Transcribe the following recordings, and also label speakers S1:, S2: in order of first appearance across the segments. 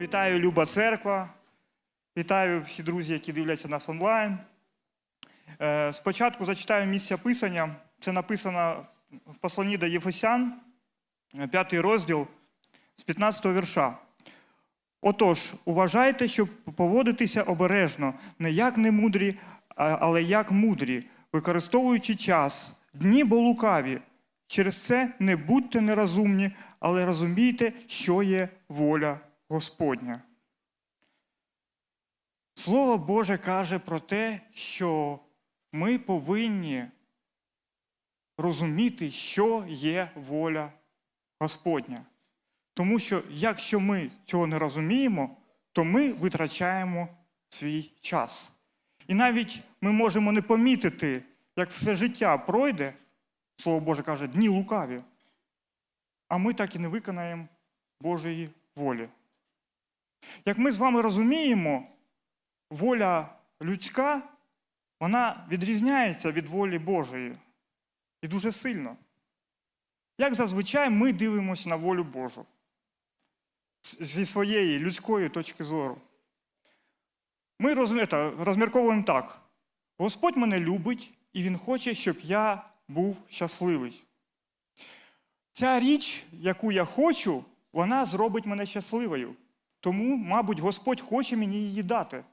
S1: Вітаю, Люба Церква. Вітаю всі друзі, які дивляться нас онлайн. Е, Спочатку зачитаю місця писання. Це написано в посланні до Єфесян, е, п'ятий розділ з 15 вірша. Отож, уважайте, щоб поводитися обережно, не як немудрі, але як мудрі, використовуючи час, дні бо лукаві. Через це не будьте нерозумні, але розумійте, що є воля Господня. Слово Боже каже про те, що ми повинні розуміти, що є воля Господня. Тому що якщо ми цього не розуміємо, то ми витрачаємо свій час. І навіть ми можемо не помітити, як все життя пройде, Слово Боже каже, дні лукаві, а ми так і не виконаємо Божої волі. Як ми з вами розуміємо, воля людська, вона відрізняється від волі Божої. І дуже сильно. Як зазвичай ми дивимося на волю Божу зі своєї людської точки зору. Ми розмірковуємо так: Господь мене любить, і Він хоче, щоб я був щасливий. Ця річ, яку я хочу, вона зробить мене щасливою. Тому, мабуть, Господь хоче мені її дати.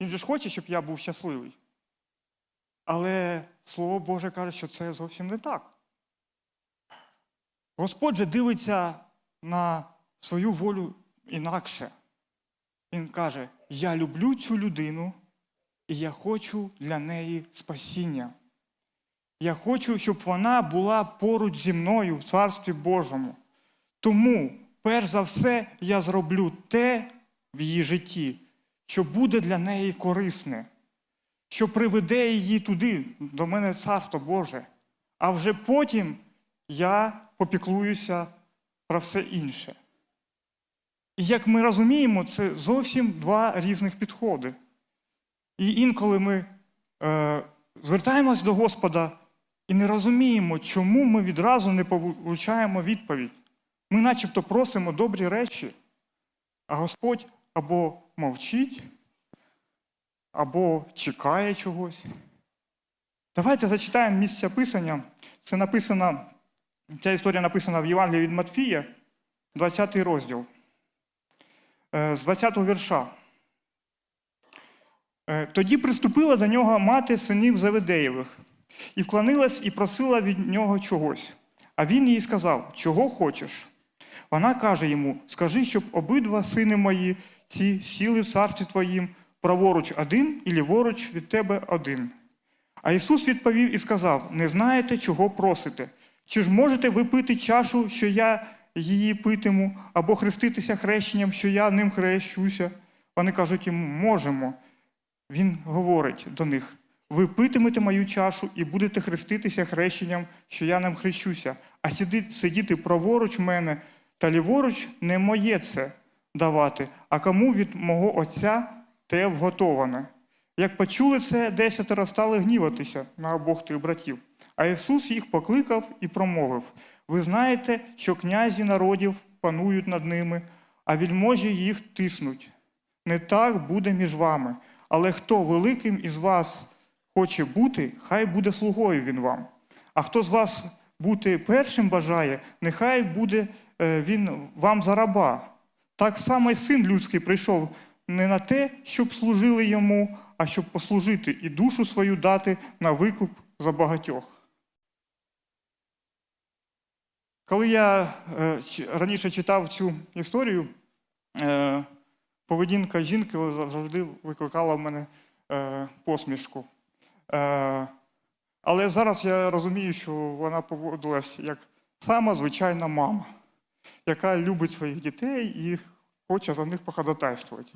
S1: Він же ж хоче, щоб я був щасливий. Але Слово Боже каже, що це зовсім не так. Господь же дивиться на свою волю інакше. Він каже: Я люблю цю людину, і я хочу для неї спасіння. Я хочу, щоб вона була поруч зі мною в Царстві Божому. Тому, перш за все, я зроблю те в її житті, що буде для неї корисне, що приведе її туди, до мене Царство Боже. А вже потім я попіклуюся про все інше. І як ми розуміємо, це зовсім два різних підходи. І інколи ми е, звертаємось до Господа і не розуміємо, чому ми відразу не получаємо відповідь. Ми начебто просимо добрі речі, а Господь або мовчить, або чекає чогось. Давайте зачитаємо місця писання. Це написано, ця історія написана в Євангелії від Матфія, 20 розділ. Е, З 20 вірша. Е, Тоді приступила до нього мати синів Заведеєвих, і вклонилась і просила від нього чогось. А він їй сказав: Чого хочеш? Вона каже йому: Скажи, щоб обидва сини мої ці сіли в царстві твоїм, праворуч один і ліворуч від тебе один. А Ісус відповів і сказав: Не знаєте, чого просите. Чи ж можете ви пити чашу, що я її питиму, або хреститися хрещенням, що я ним хрещуся? Вони кажуть йому, можемо. Він говорить до них: ви питимете мою чашу і будете хреститися хрещенням, що я ним хрещуся, а сидіти праворуч мене та ліворуч не моє це давати, а кому від мого Отця те вготоване. Як почули це, десятеро стали гніватися на обох тих братів. А Ісус їх покликав і промовив: Ви знаєте, що князі народів панують над ними, а вільможі їх тиснуть. Не так буде між вами. Але хто великим із вас хоче бути, хай буде слугою він вам. А хто з вас бути першим бажає, нехай буде він вам за раба. Так само й син людський прийшов не на те, щоб служили йому, а щоб послужити і душу свою дати на викуп за багатьох. Коли я е, раніше читав цю історію, е, поведінка жінки завжди викликала в мене е, посмішку. Е, але зараз я розумію, що вона поводилась як сама звичайна мама, яка любить своїх дітей і хоче за них походатайствувати.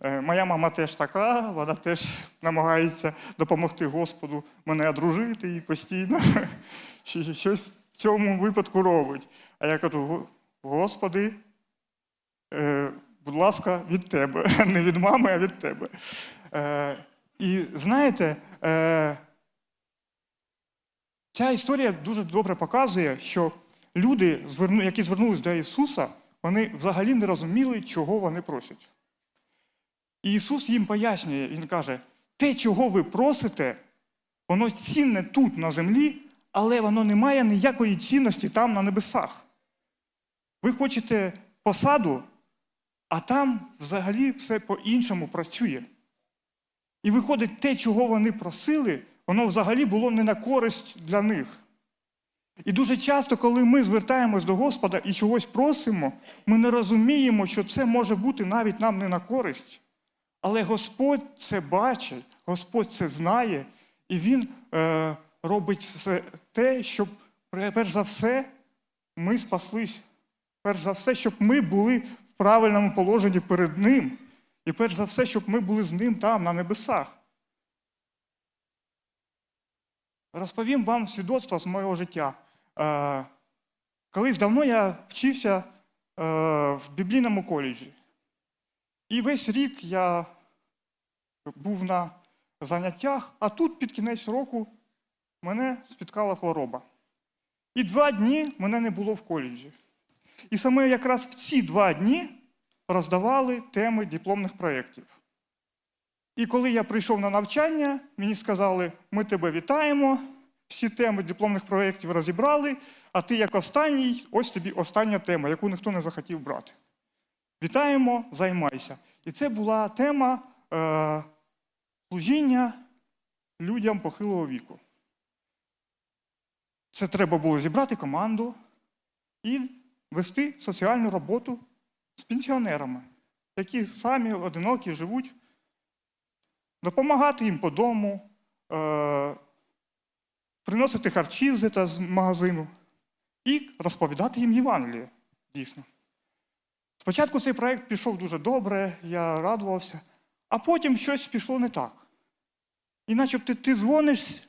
S1: Е, моя мама теж така, вона теж намагається допомогти Господу мене одружити і постійно щось в цьому випадку робить. А я кажу: Господи, е, будь ласка, від тебе, не від мами, а від тебе. Е, і знаєте, ця історія дуже добре показує, що люди, які звернулись до Ісуса, вони взагалі не розуміли, чого вони просять. І Ісус їм пояснює, Він каже: те, чого ви просите, воно цінне тут, на землі, але воно не має ніякої цінності там на небесах. Ви хочете посаду, а там взагалі все по-іншому працює. І виходить, те, чого вони просили, воно взагалі було не на користь для них. І дуже часто, коли ми звертаємось до Господа і чогось просимо, ми не розуміємо, що це може бути навіть нам не на користь. Але Господь це бачить, Господь це знає, і Він е, робить все те, щоб перш за все ми спаслись. Перш за все, щоб ми були в правильному положенні перед Ним. І перш за все, щоб ми були з ним там, на небесах. Розповім вам свідоцтво з моєго життя. Колись давно я вчився е, в біблійному коледжі. І весь рік я був на заняттях, а тут під кінець року мене спіткала хвороба. І два дні мене не було в коледжі. І саме якраз в ці два дні роздавали теми дипломних проєктів. І коли я прийшов на навчання, мені сказали, ми тебе вітаємо, всі теми дипломних проєктів розібрали, а ти як останній, ось тобі остання тема, яку ніхто не захотів брати. Вітаємо, займайся. І це була тема е, служіння людям похилого віку. Це треба було зібрати команду і вести соціальну роботу з пенсіонерами, які самі одинокі живуть, допомагати їм по дому, е, приносити харчі з магазину і розповідати їм Євангеліє, дійсно. Спочатку цей проєкт пішов дуже добре, я радувався, а потім щось пішло не так. І начебто ти дзвониш,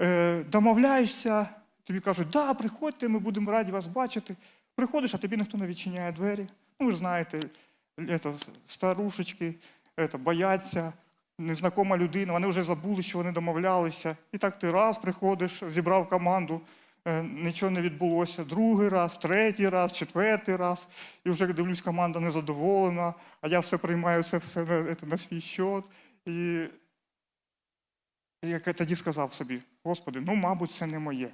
S1: е, домовляєшся, тобі кажуть, да, приходьте, ми будемо раді вас бачити. Приходиш, а тобі ніхто не відчиняє двері. Ну, ви ж знаєте, это, старушечки это, бояться, незнакома людина, вони вже забули, що вони домовлялися. І так ти раз приходиш, зібрав команду, е, нічого не відбулося, другий раз, третій раз, четвертий раз. І вже дивлюсь, команда незадоволена, а я все приймаю це все на, на свій счет. І я тоді сказав собі, Господи, ну, мабуть, це не моє.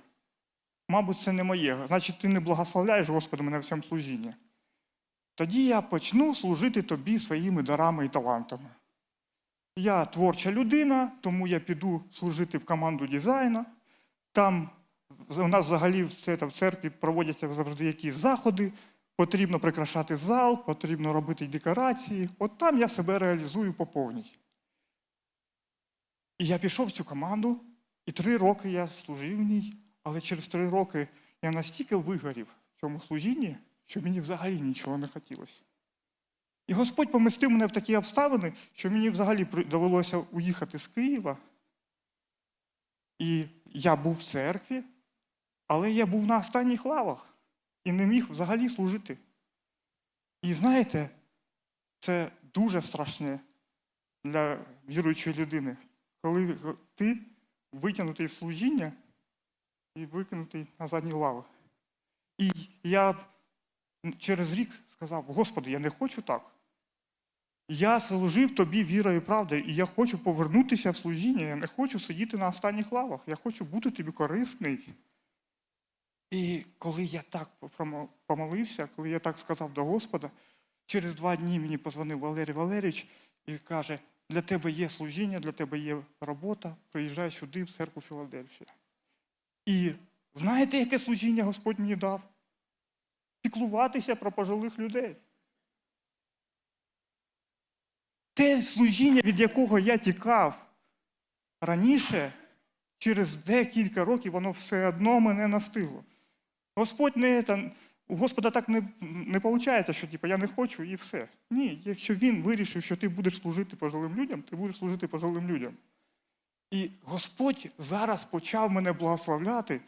S1: Мабуть, це не моє. Значить, ти не благословляєш, Господи, мене в цьому служінні. Тоді я почну служити тобі своїми дарами і талантами. Я творча людина, тому я піду служити в команду дизайну. Там у нас взагалі в це- в церкві проводяться завжди якісь заходи, потрібно прикрашати зал, потрібно робити декорації. От там я себе реалізую по повній. І я пішов в цю команду, і три роки я служив в ній, але через три роки я настільки вигорів в цьому служінні, що мені взагалі нічого не хотілося. І Господь помістив мене в такі обставини, що мені взагалі довелося уїхати з Києва. І я був в церкві, але я був на останніх лавах і не міг взагалі служити. І знаєте, це дуже страшне для віруючої людини, коли ти витягнутий з служіння і викинутий на задні лави. І я через рік сказав: Господи, я не хочу так. Я служив тобі вірою і правдою, і я хочу повернутися в служіння. Я не хочу сидіти на останніх лавах. Я хочу бути тобі корисний. І коли я так помолився, коли я так сказав до Господа, через два дні мені позвонив Валерій Валерійович і каже: для тебе є служіння, для тебе є робота, приїжджай сюди, в церкву Філадельфія. І знаєте, яке служіння Господь мені дав? Піклуватися про пожилих людей. Те служіння, від якого я тікав раніше, через декілька років воно все одно мене настигло. Господь не там, у Господа так не, не виходить, що типу, я не хочу і все. Ні, якщо він вирішив, що ти будеш служити пожилим людям, ти будеш служити пожилим людям. І Господь зараз почав мене благословляти,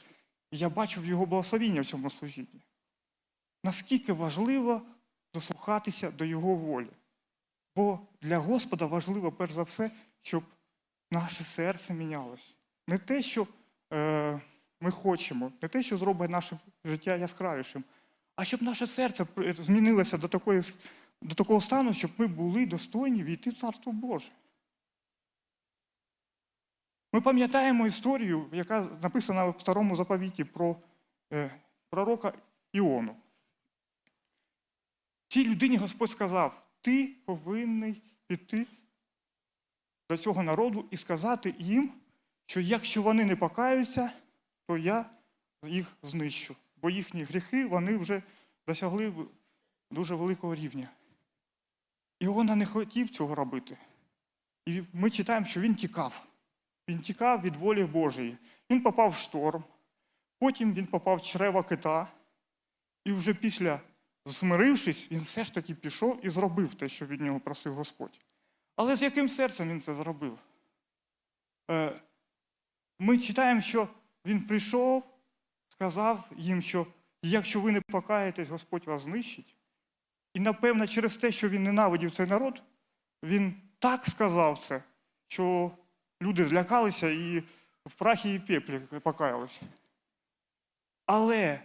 S1: і я бачив його благословіння в цьому служінні. Наскільки важливо дослухатися до Його волі. Бо для Господа важливо, перш за все, щоб наше серце мінялось. Не те, що е, ми хочемо, не те, що зробить наше життя яскравішим, а щоб наше серце змінилося до, такої, до такого стану, щоб ми були достойні війти в Царство Боже. Ми пам'ятаємо історію, яка написана в старому заповіті про е, пророка Іону. Цій людині Господь сказав: ти повинний піти до цього народу і сказати їм, що якщо вони не покаються, то я їх знищу. Бо їхні гріхи вони вже досягли дуже великого рівня. Іона не хотів цього робити. І ми читаємо, що він тікав. Він тікав від волі Божої. Він попав в шторм, потім він попав в чрева кита, і вже після, змирившись, він все ж таки пішов і зробив те, що від нього просив Господь. Але з яким серцем він це зробив? Е, Ми читаємо, що він прийшов, сказав їм, що якщо ви не покаєтесь, Господь вас знищить. І напевно, через те, що він ненавидів цей народ, він так сказав це, що люди злякалися і в прахі і пеплі покаялися. Але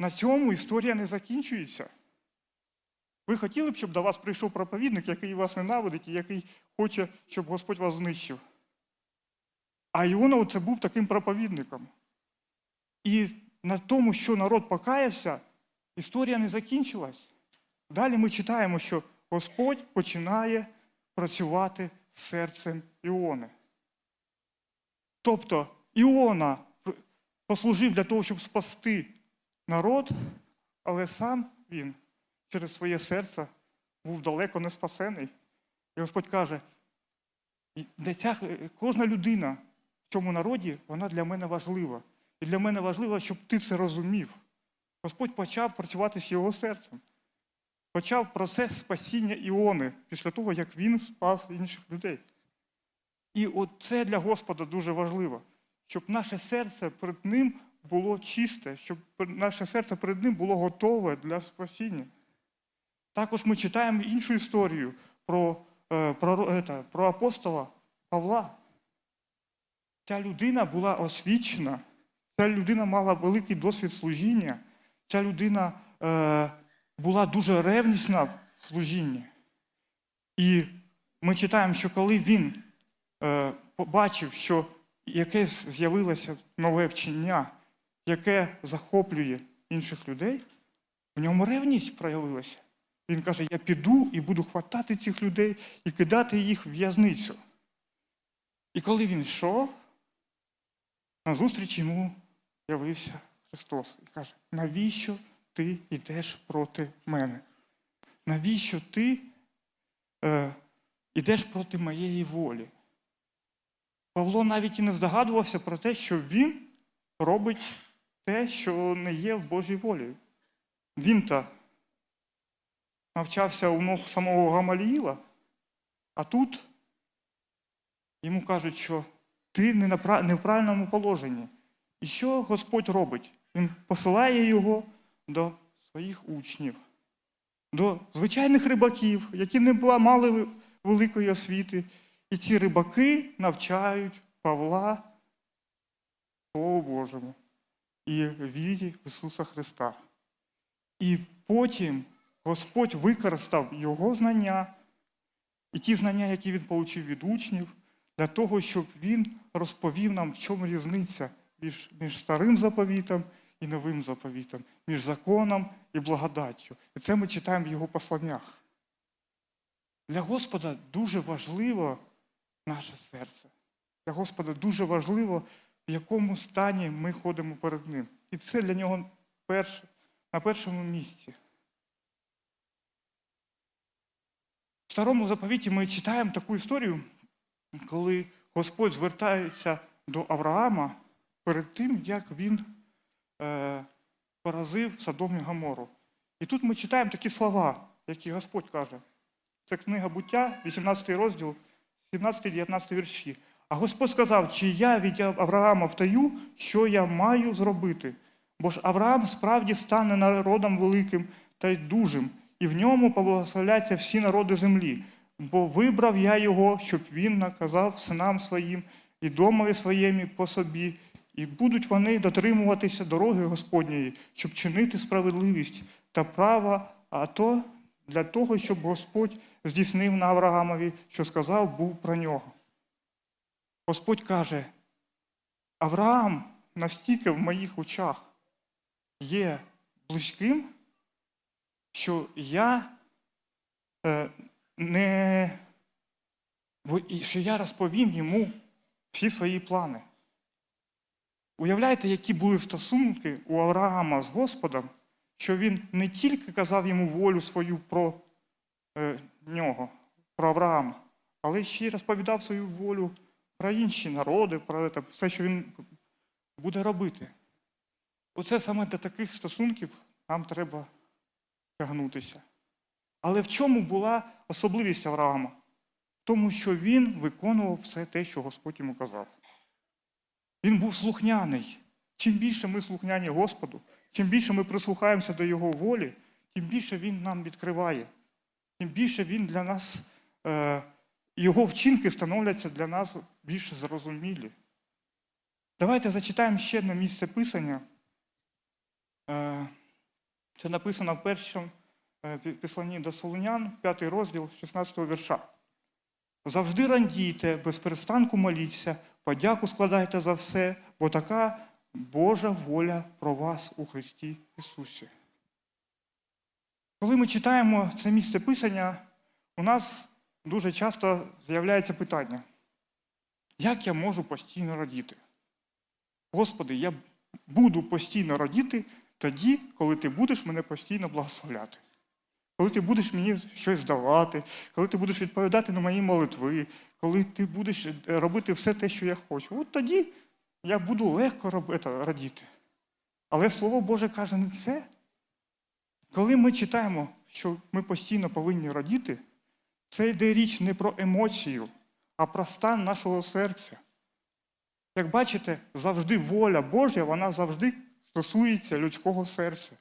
S1: на цьому історія не закінчується. Ви хотіли б, щоб до вас прийшов проповідник, який вас ненавидить і який хоче, щоб Господь вас знищив. А Іона це був таким проповідником. І на тому, що народ покаявся, історія не закінчилась. Далі ми читаємо, що Господь починає працювати серцем Іони. Тобто Іона послужив для того, щоб спасти народ, але сам він через своє серце був далеко не спасений. І Господь каже, «І ця, кожна людина в цьому народі, вона для мене важлива. І для мене важливо, щоб ти це розумів. Господь почав працювати з його серцем. Почав процес спасіння Іони після того, як він спас інших людей. І це для Господа дуже важливо, щоб наше серце перед Ним було чисте, щоб наше серце перед Ним було готове для спасіння. Також ми читаємо іншу історію про, е, про, про апостола Павла. Ця людина була освічена, ця людина мала великий досвід служіння, ця людина е, була дуже ревнісна в служінні. І ми читаємо, що коли він е, побачив, що якесь з'явилося нове вчення, яке захоплює інших людей, в ньому ревність проявилася. Він каже: я піду і буду хватати цих людей і кидати їх в в'язницю. І коли він йшов, назустріч йому явився Христос і каже, навіщо ти йдеш проти мене? Навіщо ти е, йдеш проти моєї волі? Павло навіть і не здогадувався про те, що він робить те, що не є в Божій волі. Він то навчався у ног самого Гамаліїла, а тут йому кажуть, що ти не, в правильному положенні. І що Господь робить? Він посилає його до своїх учнів, до звичайних рибаків, які не мали великої освіти. І ці рибаки навчають Павла Слову Божому і вірі в Ісуса Христа. І потім Господь використав його знання і ті знання, які він отримав від учнів, для того, щоб він розповів нам, в чому різниця між, між старим заповітом і новим заповітом, між законом і благодаттю. І це ми читаємо в його посланнях. Для Господа дуже важливо наше серце. Для Господа дуже важливо, в якому стані ми ходимо перед Ним. І це для нього перш, на першому місці. В старому заповіті ми читаємо таку історію, коли Господь звертається до Авраама перед тим, як він е, поразив Содом і Гамору. І тут ми читаємо такі слова, які Господь каже. Це книга буття, 18 розділ, 17-19 вірші. А Господь сказав, чи я від Авраама втаю, що я маю зробити? Бо ж Авраам справді стане народом великим та й дужим, і в ньому поблагословляться всі народи землі. Бо вибрав я його, щоб він наказав синам своїм і домові своєму по собі, і будуть вони дотримуватися дороги Господньої, щоб чинити справедливість та право, а то для того, щоб Господь здійснив на Авраамові, що сказав, був про нього. Господь каже: Авраам настільки в моїх очах є близьким, що я е, не що я розповім йому всі свої плани. Уявляєте, які були стосунки у Авраама з Господом, що він не тільки казав йому волю свою про е, нього, про Авраама, але ще й розповідав свою волю про інші народи, про це, все, що він буде робити. Оце саме до таких стосунків нам треба тягнутися. Але в чому була особливість Авраама? В тому, що він виконував все те, що Господь йому казав. Він був слухняний. Чим більше ми слухняні Господу, чим більше ми прислухаємося до Його волі, тим більше Він нам відкриває, тим більше Він для нас, е, Його вчинки становляться для нас більш зрозумілі. Давайте зачитаємо ще одне місце писання. Е, Це написано в першому е, післанні до Солонян, 5 розділ 16 вірша. Завжди радійте, без перестанку моліться, подяку складайте за все, бо така Божа воля про вас у Христі Ісусі. Коли ми читаємо це місце писання, у нас дуже часто з'являється питання, як я можу постійно радіти? Господи, я буду постійно радіти тоді, коли ти будеш мене постійно благословляти. Коли ти будеш мені щось давати, коли ти будеш відповідати на мої молитви, коли ти будеш е, робити все те, що я хочу, от тоді я буду легко робити, радіти. Але Слово Боже каже не це. Коли ми читаємо, що ми постійно повинні радіти, це йде річ не про емоцію, а про стан нашого серця. Як бачите, завжди воля Божа, вона завжди стосується людського серця.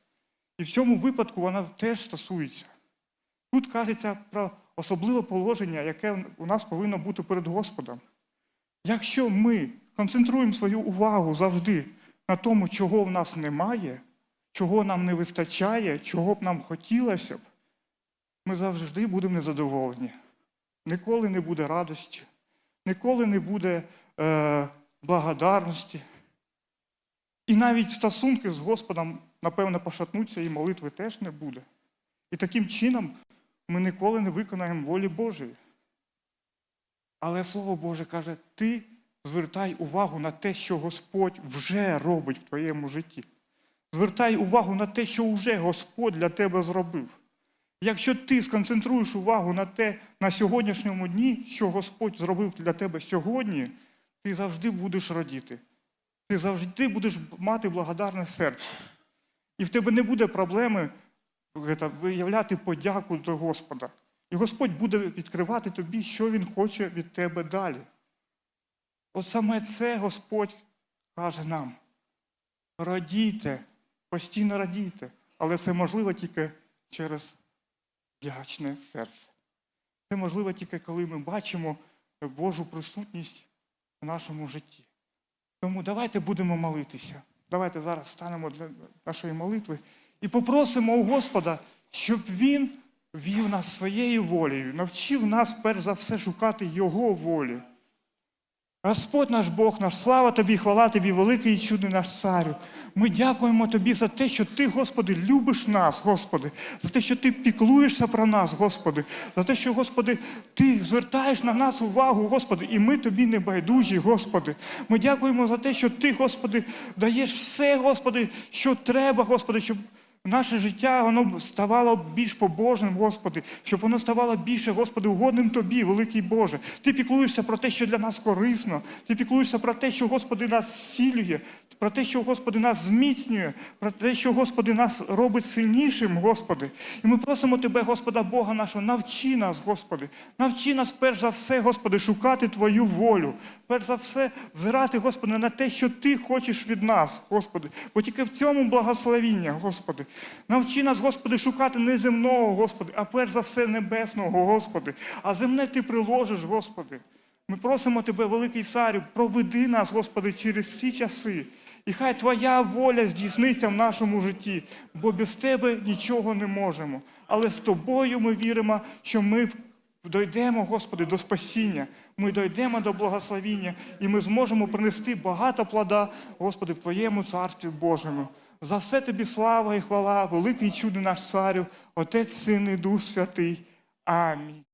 S1: І в цьому випадку вона теж стосується. Тут кажеться про особливе положення, яке у нас повинно бути перед Господом. Якщо ми концентруємо свою увагу завжди на тому, чого в нас немає, чого нам не вистачає, чого б нам хотілося б, ми завжди будемо незадоволені. Ніколи не буде радості, ніколи не буде е, благодарності. І навіть стосунки з Господом, напевно, пошатнуться, і молитви теж не буде. І таким чином ми ніколи не виконаємо волі Божої. Але Слово Боже каже, ти звертай увагу на те, що Господь вже робить в твоєму житті. Звертай увагу на те, що вже Господь для тебе зробив. Якщо ти сконцентруєш увагу на те на сьогоднішньому дні, що Господь зробив для тебе сьогодні, ти завжди будеш радіти. Ти завжди будеш мати благодарне серце. І в тебе не буде проблеми виявляти подяку до Господа. І Господь буде відкривати тобі, що Він хоче від тебе далі. От саме це Господь каже нам. Радійте, постійно радійте, але це можливо тільки через вдячне серце. Це можливо тільки коли ми бачимо Божу присутність в нашому житті. Тому давайте будемо молитися. Давайте зараз станемо для нашої молитви і попросимо у Господа, щоб Він вів нас своєю волею, навчив нас перш за все шукати Його волі. Господь наш Бог наш, слава Тобі, хвала Тобі, великий і чудний наш царю. Ми дякуємо Тобі за те, що Ти, Господи, любиш нас, Господи, за те, що Ти піклуєшся про нас, Господи, за те, що, Господи, Ти звертаєш на нас увагу, Господи, і ми Тобі не байдужі, Господи. Ми дякуємо за те, що Ти, Господи, даєш все, Господи, що треба, Господи, щоб наше життя воно ставало більш побожним, Господи, щоб воно ставало більше, Господи, угодним Тобі, великий Боже. Ти піклуєшся про те, що для нас корисно. Ти піклуєшся про те, що Господи нас зцілює, про те, що Господи нас зміцнює, про те, що Господи нас робить сильнішим, Господи. І ми просимо Тебе, Господа Бога нашого, навчи нас, Господи, навчи нас перш за все, Господи, шукати Твою волю. Перш за все, взирати, Господи, на те, що Ти хочеш від нас, Господи. Бо тільки в цьому благословіння, Господи. Навчи нас, Господи, шукати не земного, Господи, а перш за все небесного, Господи. А земне Ти приложиш, Господи. Ми просимо Тебе, великий царю, проведи нас, Господи, через ці часи. І хай Твоя воля здійсниться в нашому житті, бо без Тебе нічого не можемо. Але з Тобою ми віримо, що ми дійдемо, Господи, до спасіння, ми дійдемо до благословіння, і ми зможемо принести багато плода, Господи, в Твоєму Царстві Божому. За все тобі слава і хвала, великий чудо наш царю, Отець, Син і Дух Святий. Амінь.